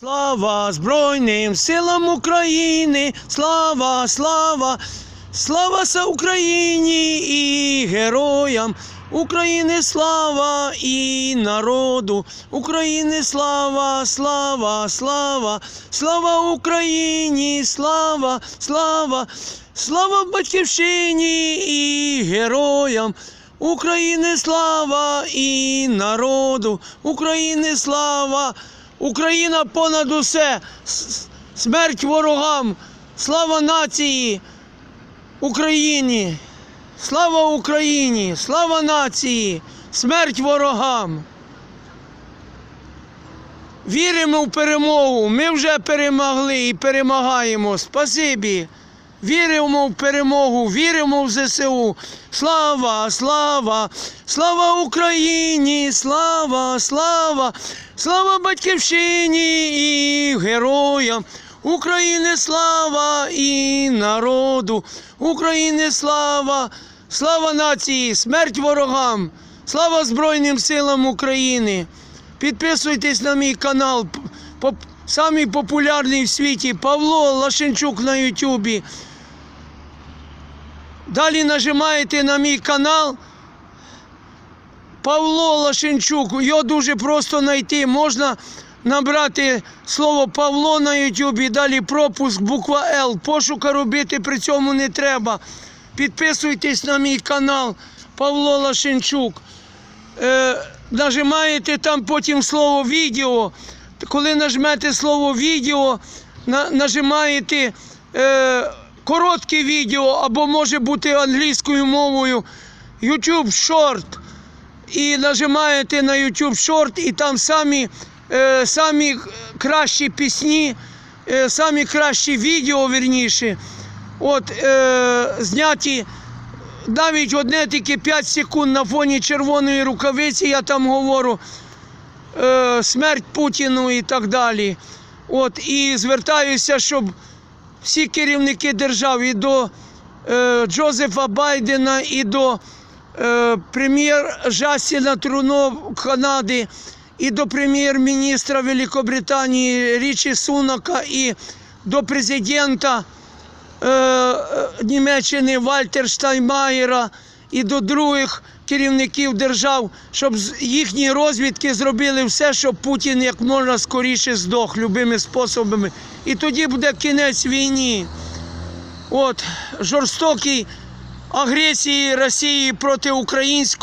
Слава Збройним силам України! Слава, слава, слава са Україні і героям! України слава і народу! України слава, слава, слава, слава Україні! Слава, слава, слава батьківщині і героям! України слава і народу! України слава! Україна понад усе! Смерть ворогам! Слава нації! Україні! Слава Україні! Слава нації! Смерть ворогам! Віримо в перемогу. Ми вже перемогли і перемагаємо. Спасибі. Віримо в перемогу, віримо в ЗСУ. Слава, слава, слава Україні! Слава, слава, слава батьківщині і героям. України слава і народу. України слава, слава нації, смерть ворогам, слава Збройним силам України. Підписуйтесь на мій канал. Самий популярний в світі Павло Лашенчук на Ютубі. Далі нажимаєте на мій канал. Павло Лашенчук. Його дуже просто знайти. Можна набрати слово Павло на Ютубі, далі пропуск, буква Л. Пошука робити при цьому не треба. Підписуйтесь на мій канал Павло Лашенчук. Е, нажимаєте там потім слово відео. Коли нажмете слово відео, на, нажимаєте е, коротке відео або може бути англійською мовою YouTube Short. І нажимаєте на YouTube Short, і там самі, е, самі кращі пісні, е, самі кращі відео, верніше, от, е, зняті навіть одне тільки 5 секунд на фоні червоної рукавиці, я там говорю е, смерть Путіну і так далі. От, і звертаюся, щоб всі керівники держав і до е, Джозефа Байдена, і до е, прем'єр Жасіна Труно Канади, і до прем'єр-міністра Великобританії Річі Сунака, і до президента е, е, Німеччини Вальтер Штайнмаєра і до других керівників держав, щоб їхні розвідки зробили все, щоб Путін як можна скоріше здох любими способами. І тоді буде кінець війні. От жорстокій агресії Росії проти українського.